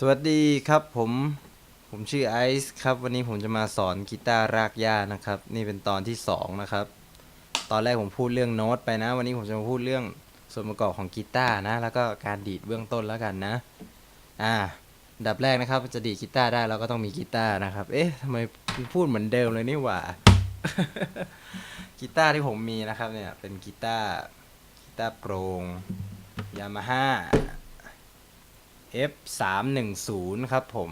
สวัสดีครับผมผมชื่อไอซ์ครับ วันนี้ผมจะมาสอนกีตาร์รากหญ้านะครับ นี่เป็นตอนที่สองนะครับ ตอนแรกผมพูดเรื่องโน้ตไปนะ วันนี้ผมจะมาพูดเรื่องส่วนประกอบของกีตาร์นะ แล้วก็การดีดเบื้องต้นแล้วกันนะ อ่า ดับแรกนะครับจะดีดกีตาร์ได้เราก็ต้องมีกีตาร์นะครับ เอ๊ะทำไมพูดเหมือนเดิมเลยนี่หว่า กีตาร์ที่ผมมีนะครับเนี่ยเป็นกีตาร์กีตาร์โปร่งยามาฮ่า F 3 1 0ครับผม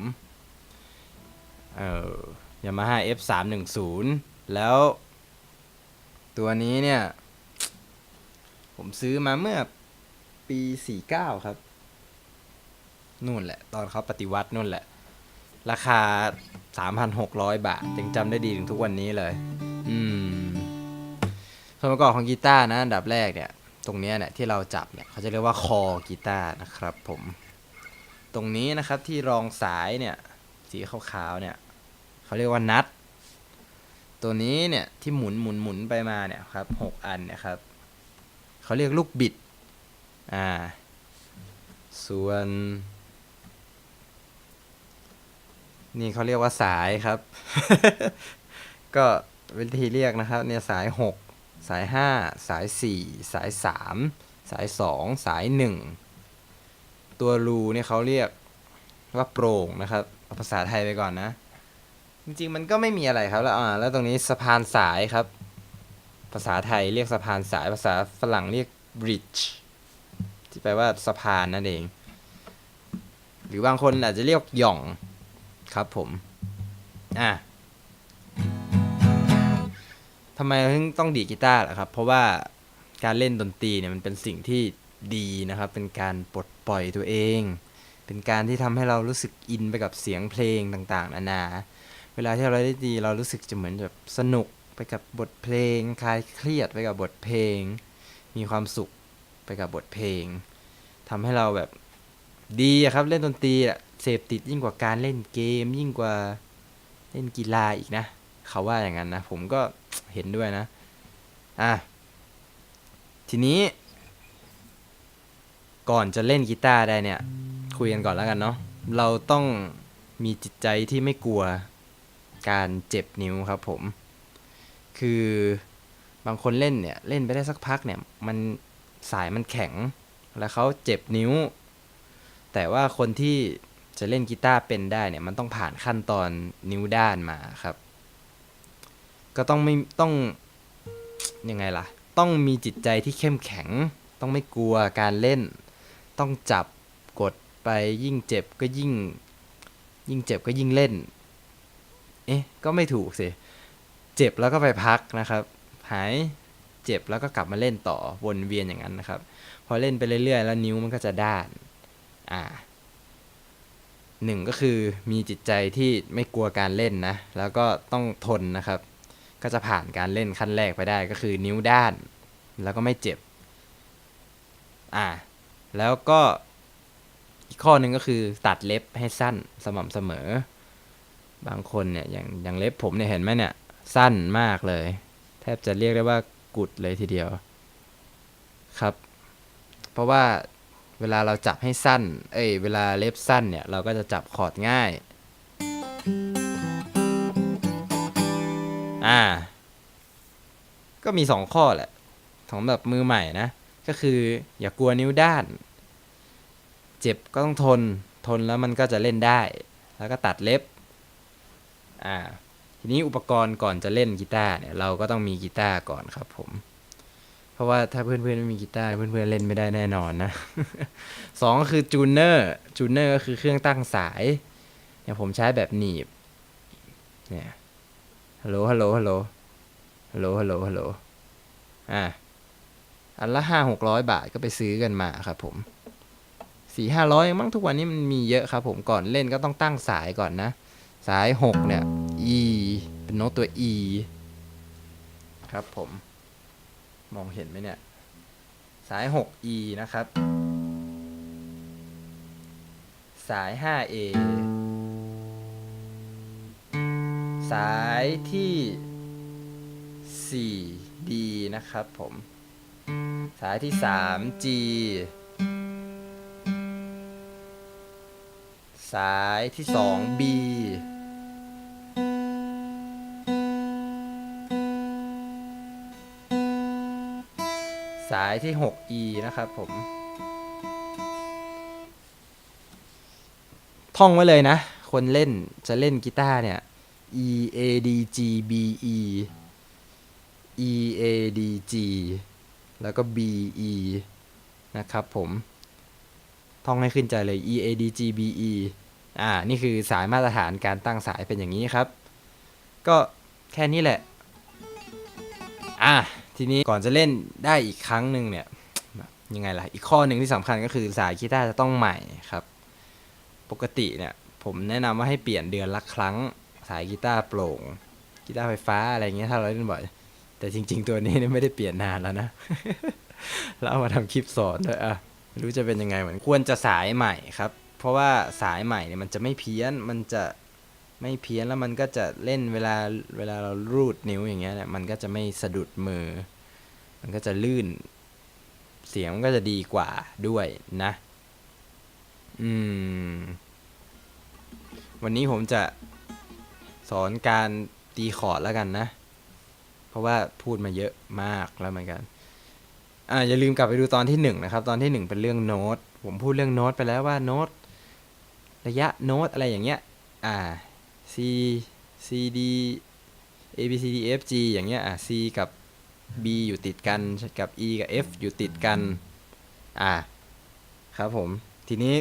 เอ่อยามาฮ่า F 3 1 0แล้ว ตัวนี้เนี่ย ผมซื้อมาเมื่อปี 49 ครับ นู่นแหละ ตอนเขาปฏิวัตินู่นแหละ ราคา 3,600 บาท ยังจำได้ดีถึงทุกวันนี้เลย อืมส่วนประกอบของกีตาร์นะ อันดับแรกเนี่ย ตรงนี้เนี่ย ที่เราจับเนี่ย เขาจะเรียกว่าคอกีตาร์นะครับผม ตรงนี้นะครับที่รองสายเนี่ยสีขาวๆเนี่ยเขาเรียกว่านัด ตัวนี้เนี่ยที่หมุนหมุนหมุนไปมาเนี่ยครับหกอันเนี่ยครับเขาเรียกลูกบิดอ่าส่วน นี่เขาเรียกว่าสายครับ ก็วิธีเรียกนะครับเนี่ยสายหกสายห้าสายสี่สายสามสายสองสายหนึ่ง ตัวรูเนี่ยเขาเรียกว่าโปร่งนะครับเอาภาษาไทยไปก่อนนะ จริงๆมันก็ไม่มีอะไรครับ แล้วอ่าแล้วตรงนี้สะพานสายครับ ภาษาไทยเรียกสะพานสาย ภาษาฝรั่งเรียก bridge ที่แปลว่าสะพานนั่นเอง หรือบางคนอาจจะเรียกหย่องครับผม อะทำไมถึงต้องดีดกีตาร์ล่ะครับ เพราะว่าการเล่นดนตรีเนี่ยมันเป็นสิ่งที่ ดีนะครับ เป็นการปลดปล่อยตัวเอง เป็นการที่ทำให้เรารู้สึกอินไปกับเสียงเพลงต่างๆนานา เวลาที่เราได้ดีเรารู้สึกจะเหมือนแบบสนุกไปกับบทเพลง คลายเครียดไปกับบทเพลง มีความสุขไปกับบทเพลงทำให้เราแบบดีครับเล่นดนตรีอะเสพติดยิ่งกว่าการเล่นเกม ยิ่งกว่าเล่นกีฬาอีกนะ เขาว่าอย่างนั้นนะ ผมก็เห็นด้วยนะ อะทีนี้ ก่อนจะเล่นกีตาร์ได้เนี่ย คุยกันก่อนแล้วกันเนาะเราต้องมีจิตใจที่ไม่กลัวการเจ็บนิ้วครับผม คือบางคนเล่นเนี่ยเล่นไปได้สักพักเนี่ย มันสายมันแข็ง แล้วเขาเจ็บนิ้ว แต่ว่าคนที่จะเล่นกีตาร์เป็นได้เนี่ย มันต้องผ่านขั้นตอนนิ้วด้านมาครับ ก็ต้องไม่ต้องยังไงล่ะ ต้องมีจิตใจที่เข้มแข็ง ต้องไม่กลัวการเล่น ต้องจับกดไปยิ่งเจ็บก็ยิ่ง ยิ่งเจ็บก็ยิ่งเล่น เอ๊ะ ก็ไม่ถูกสิ เจ็บแล้วก็ไปพักนะครับ หายเจ็บแล้วก็กลับมาเล่นต่อวนเวียนอย่างนั้นนะครับ พอเล่นไปเรื่อยๆ แล้วนิ้วมันก็จะด้าน อ่าหนึ่งก็คือมีจิตใจที่ไม่กลัวการเล่นนะ แล้วก็ต้องทนนะครับ ก็จะผ่านการเล่นขั้นแรกไปได้ก็คือนิ้วด้าน แล้วก็ไม่เจ็บ อ่า แล้วก็อีกข้อหนึ่งก็คือตัดเล็บให้สั้นสม่ำเสมอ บางคนเนี่ยอย่างอย่างเล็บผมเนี่ยเห็นไหมเนี่ย สั้นมากเลย แทบจะเรียกได้ว่ากุดเลยทีเดียว ครับ เพราะว่าเวลาเราจับให้สั้น เอ้ย เวลาเล็บสั้นเนี่ย เราก็จะจับคอร์ดง่าย อ่า ก็มีสองข้อแหละสำหรับมือใหม่นะ ก็คืออย่ากลัวนิ้วด้าน เจ็บก็ต้องทนทนแล้วมันก็จะเล่นได้ แล้วก็ตัดเล็บอ่าทีนี้อุปกรณ์ก่อนจะเล่นกีตาร์เนี่ยเราก็ต้องมีกีตาร์ก่อนครับผม เพราะว่าถ้าเพื่อนๆไม่มีกีตาร์เพื่อนๆเล่นไม่ได้แน่นอนนะสองก็คือจูเนอร์จูเนอร์ก็คือเครื่องตั้งสายเนี่ยผมใช้แบบหนีบเนี่ยฮัลโหลฮัลโหลฮัลโหลฮัลโหลฮัลโหลฮัลโหลอะ อันละห้าหกร้อยบาทก็ไปซื้อกันมาครับผมสี่ห้าร้อยมั้งทุกวันนี้มันมีเยอะครับผมก่อนเล่นก็ต้องตั้งสายก่อนนะ สายหกเนี่ย E เป็นโน้ตตัว E ครับผม มองเห็นไหมเนี่ย สาย 6E นะครับ สาย 5A สายที่ 4D นะครับผม สายที่ 3G สายที่สอง B สายที่ 6E นะครับผม ท่องไว้เลยนะ คนเล่นจะเล่นกีตาร์เนี่ย E A D G B E E A D G แล้วก็ B E นะครับผมท่องให้ขึ้นใจเลย E A D G B E อ่า นี่คือสายมาตรฐานการตั้งสายเป็นอย่างนี้ครับ ก็แค่นี้แหละ อะทีนี้ก่อนจะเล่นได้อีกครั้งหนึ่งเนี่ย ยังไงล่ะ อีกข้อหนึ่งที่สำคัญก็คือสายกีตาร์จะต้องใหม่ครับ ปกติเนี่ย ผมแนะนำว่าให้เปลี่ยนเดือนละครั้ง สายกีตาร์โปร่ง กีตาร์ไฟฟ้าอะไรเงี้ยถ้าเราเล่นบ่อย แต่จริง ๆ ตัวนี้ไม่ได้เปลี่ยนนานแล้วนะแล้วเอามาทำคลิปสอนด้วยอะไม่รู้จะเป็นยังไงเหมือนควรจะสายใหม่ครับ เพราะว่าสายใหม่เนี่ยมันจะไม่เพี้ยนมันจะไม่เพี้ยนแล้วมันก็จะเล่นเวลาเวลาเรารูดนิ้วอย่างเงี้ยเนี่ยมันก็จะไม่สะดุดมือ มันก็จะลื่น เสียงมันก็จะดีกว่าด้วยนะ อืม วันนี้ผมจะสอนการตีคอร์ดแล้วกันนะ ราะว่าพูดมาเยอะมากแล้วเหมือนกัน อ่าอย่าลืมกลับไปดูตอนที่หนึ่งนะครับ ตอนที่หนึ่งเป็นเรื่องโน้ต ผมพูดเรื่องโน้ตไปแล้วว่าโน้ตระยะโน้ตอะไรอย่างเงี้ย อ่า C C D A B C D F G อย่างเงี้ย อ่า C กับ B อยู่ติดกัน กับ E กับ F อยู่ติดกัน อ่า ครับผม ทีนี้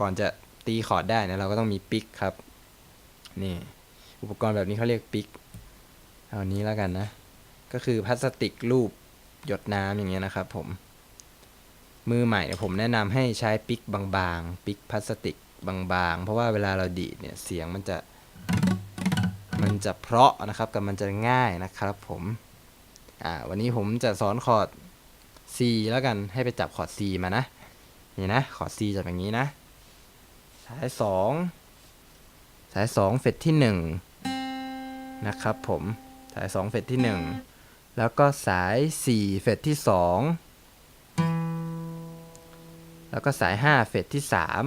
ก่อนจะตีคอร์ดได้นะ เราก็ต้องมีปิกครับ นี่ อุปกรณ์แบบนี้เขาเรียกปิก เอานี้แล้วกันนะ ก็คือพลาสติกรูปหยดน้ำอย่างเงี้ยนะครับผม มือใหม่เนี่ยผมแนะนำให้ใช้ปิกบางๆ ปิกพลาสติกบางๆ เพราะว่าเวลาเราดีดเนี่ยเสียงมันจะมันจะเพราะนะครับกับมันจะง่ายนะครับผมอ่าวันนี้ผมจะสอนคอร์ด C แล้วกันให้ไปจับคอร์ด C มานะนี่นะคอร์ด C จะแบบนี้นะสายสองสายสองเฟรตที่หนึ่งนะครับผมสายสองเฟรตที่หนึ่ง แล้วก็สายสี่เฟรตที่สองแล้วก็สายห้าเฟรตที่สาม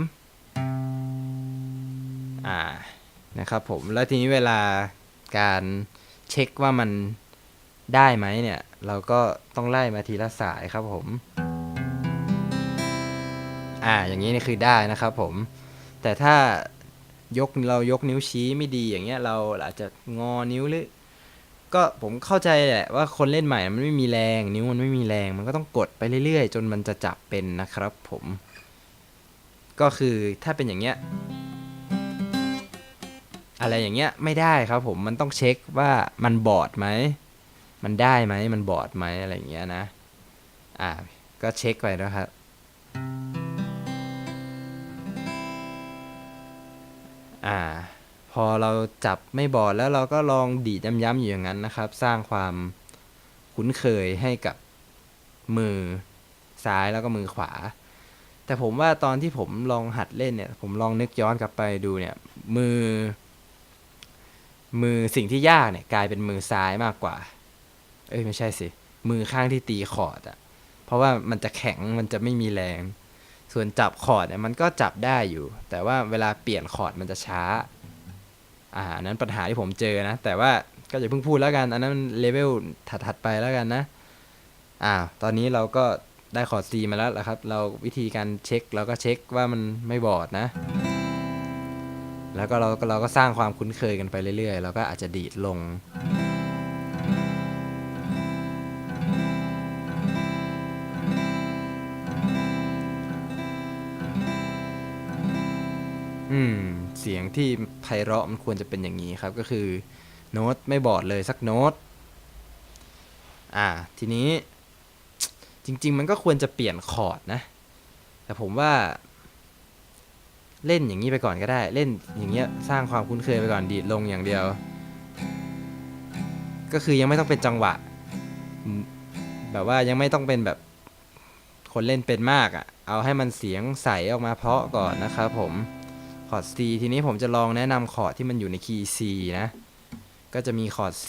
อ่า นะครับผม แล้วทีนี้เวลาการเช็คว่ามันได้ไหมเนี่ย เราก็ต้องไล่มาทีละสายครับผม อ่า อย่างนี้นี่คือได้นะครับผม แต่ถ้ายกเรายกนิ้วชี้ไม่ดีอย่างเงี้ย เราอาจจะงอนิ้วหรือ ก็ผมเข้าใจแหละว่าคนเล่นใหม่มันไม่มีแรง นิ้วมันไม่มีแรง มันก็ต้องกดไปเรื่อย ๆ จนมันจะจับเป็นนะครับ ผม ก็คือถ้าเป็นอย่างเงี้ย อะไรอย่างเงี้ยไม่ได้ครับ ผมมันต้องเช็คว่ามันบอดไหมมันได้ไหมมันบอดไหมอะไรอย่างเงี้ยนะ อ่า ก็เช็คไปนะครับอ่า พอเราจับไม่บอดแล้วเราก็ลองดีดย้ำๆอยู่อย่างนั้นนะครับ สร้างความคุ้นเคยให้กับมือซ้ายแล้วก็มือขวา แต่ผมว่าตอนที่ผมลองหัดเล่นเนี่ย ผมลองนึกย้อนกลับไปดูเนี่ย มือ มือสิ่งที่ยากเนี่ย กลายเป็นมือซ้ายมากกว่า เอ้ยไม่ใช่สิ มือข้างที่ตีคอร์ดอะเพราะว่ามันจะแข็งมันจะไม่มีแรง ส่วนจับคอร์ดเนี่ยมันก็จับได้อยู่ แต่ว่าเวลาเปลี่ยนคอร์ดมันจะช้า อ่านั้นปัญหาที่ผมเจอนะ แต่ว่าก็อย่าเพิ่งพูดแล้วกัน อันนั้นเลเวลถัดๆไปแล้วกันนะอ่าตอนนี้เราก็ได้คอร์ด C มาแล้วละครับ เราวิธีการเช็คเราก็เช็คว่ามันไม่บอดนะ แล้วก็เราก็เราก็สร้างความคุ้นเคยกันไปเรื่อยๆ เราก็อาจจะดีดลง อืม เสียงที่ไพเราะมันควรจะเป็นอย่างนี้ครับ ก็คือโน้ตไม่บอดเลยสักโน้ต อ่า ทีนี้ จริง ๆ มันก็ควรจะเปลี่ยนคอร์ดนะ แต่ผมว่า เล่นอย่างนี้ไปก่อนก็ได้ เล่นอย่างเงี้ยสร้างความคุ้นเคยไปก่อนดีดลงอย่างเดียว ก็คือยังไม่ต้องเป็นจังหวะ แบบว่ายังไม่ต้องเป็นแบบคนเล่นเป็นมากอะ่ะ เอาให้มันเสียงใสออกมาเพาะก่อนนะครับผม คอร์ด C ทีนี้ผมจะลองแนะนำคอร์ดที่มันอยู่ในคีย์ C นะ ก็จะมีคอร์ด C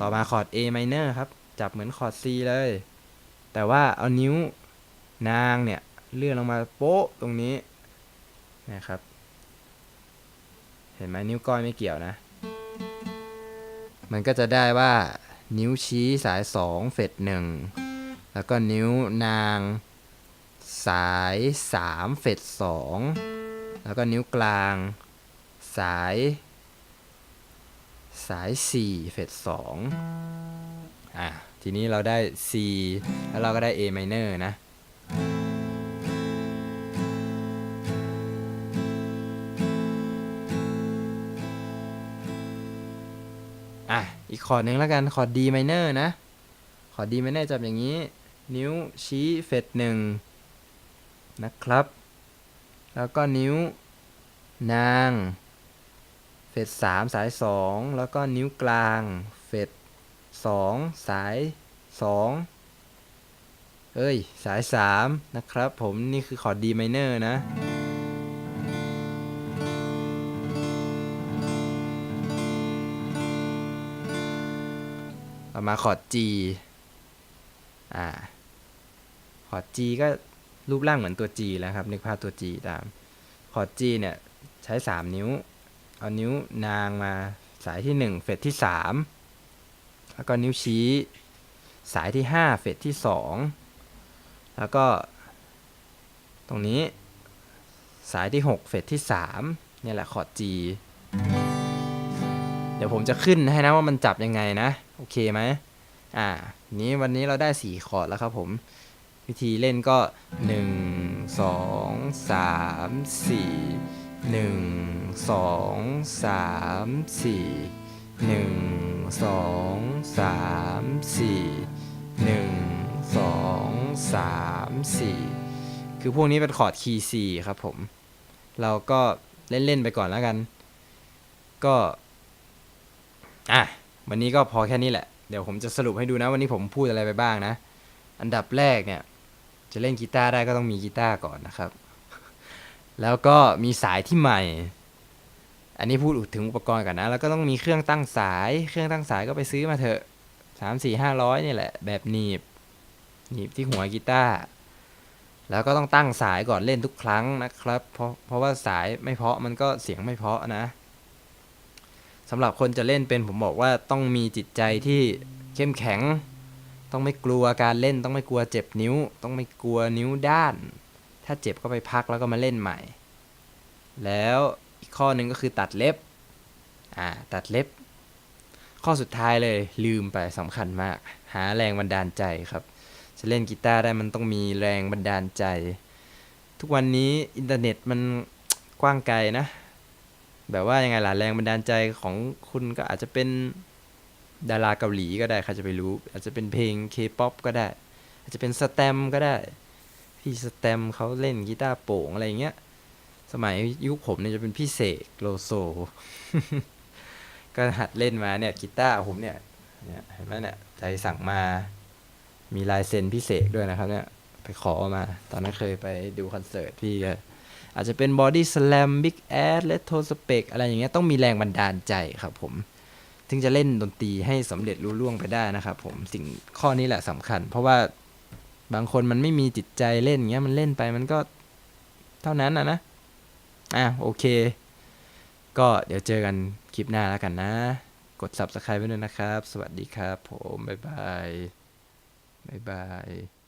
ต่อมาคอร์ด A minor ครับ จับเหมือนคอร์ด C เลย แต่ว่าเอานิ้วนางเนี่ย เลื่อนลงมาโป๊ะตรงนี้นะครับ เห็นไหมนิ้วก้อยไม่เกี่ยวนะ มันก็จะได้ว่านิ้วชี้สาย 2 เฟดหนึ่งแล้วก็นิ้วนาง สาย 3 เฟดสองแล้วก็นิ้วกลาง สาย สาย 4 เฟดสองอะ ทีนี้เราได้ C แล้วเราก็ได้ A minor นะ อะ อีกคอร์ดหนึ่งแล้วกัน คอร์ด D minor นะ คอร์ด D minor จับอย่างนี้ นิ้วชี้เฟดหนึ่ง นะครับ แล้วก็นิ้วนาง เฟดสามสายสองแล้วก็นิ้วกลาง เฟดสองสายสองเอ้ย สายสามนะครับ ผมนี่คือคอร์ด D minor นะต่อมาคอร์ด G อ่า คอร์ด G ก็ รูปร่างเหมือนตัว G แล้วครับนึกภาพตัว G ตามคอร์ด G เนี่ยใช้ 3 นิ้ว เอานิ้วนางมาสายที่ 1 เฟดที่ 3 แล้วก็นิ้วชี้สายที่ 5 เฟดที่ 2 แล้วก็ตรงนี้สายที่ 6 เฟดที่ 3 เนี่ยแหละคอร์ด G เดี๋ยวผมจะขึ้นให้นะว่ามันจับยังไงนะ โอเคไหมอ่านี้วันนี้เราได้ 4 คอร์ดแล้วครับผม วิธีเล่นก็ 1 2 3 4 1 2 3 4 1 2 3 4 1 2 3 4 คือพวกนี้เป็นคอร์ดคีย์ C ครับผม เราก็เล่น ๆ ไปก่อนแล้วกัน ก็ อะ วันนี้ก็พอแค่นี้แหละ เดี๋ยวผมจะสรุปให้ดูนะ วันนี้ผมพูดอะไรไปบ้างนะ อันดับแรกเนี่ย จะเล่นกีตาร์ได้ก็ต้องมีกีตาร์ก่อนนะครับ แล้วก็มีสายที่ใหม่ อันนี้พูดถึงอุปกรณ์ก่อนนะ แล้วก็ต้องมีเครื่องตั้งสาย เครื่องตั้งสายก็ไปซื้อมาเถอะสามสี่ห้าร้อยนี่แหละ แบบหนีบ หนีบที่หัวกีตาร์ แล้วก็ต้องตั้งสายก่อนเล่นทุกครั้งนะครับ เพราะเพราะว่าสายไม่เพาะมันก็เสียงไม่เพาะนะสำหรับคนจะเล่นเป็นผมบอกว่าต้องมีจิตใจที่เข้มแข็ง ต้องไม่กลัวการเล่นต้องไม่กลัวเจ็บนิ้ว ต้องไม่กลัวนิ้วด้าน ถ้าเจ็บก็ไปพักแล้วก็มาเล่นใหม่ แล้วอีกข้อหนึ่งก็คือตัดเล็บอ่าตัดเล็บ ข้อสุดท้ายเลยลืมไปสำคัญมาก หาแรงบันดาลใจครับจะเล่นกีตาร์ได้มันต้องมีแรงบันดาลใจ ทุกวันนี้อินเทอร์เน็ตมันกว้างไกลนะ แบบว่ายังไงล่ะแรงบันดาลใจของคุณก็อาจจะเป็น ดาราเกาหลีก็ได้ใครจะไปรู้ อาจจะเป็นเพลงเคป๊อปก็ได้ อาจจะเป็นสแตมก็ได้พี่สแตมเขาเล่นกีตาร์โปร่งอะไรอย่างเงี้ย สมัยยุคผมเนี่ยจะเป็นพี่เสกโลโซ ก็หัดเล่นมาเนี่ยกีตาร์ผมเนี่ยเนี่ยเห็นไหมเนี่ยใจสั่งมา มีลายเซ็นพี่เสกด้วยนะครับเนี่ยไปขอมา ตอนนั้นเคยไปดูคอนเสิร์ตพี่ก็อาจจะเป็นบอดี้ส a ลมบิ๊กแอดเลตโทสเปกอะไรอย่างเงี้ยต้องมีแรงบันดาลใจครับผม ถึงจะเล่นดนตรีให้สำเร็จรุ่ล่วงไปได้นะครับผมสิ่งข้อนี้แหละสำคัญ เพราะว่าบางคนมันไม่มีจิตใจเล่นเงี้ยมันเล่นไปมันก็เท่านั้นนะนะอะโอเค ก็เดี๋ยวเจอกันคลิปหน้าแล้วกันนะ กด subscribe ไว้ด้วยนะครับ สวัสดีครับผม บ๊ายบาย บ๊ายบาย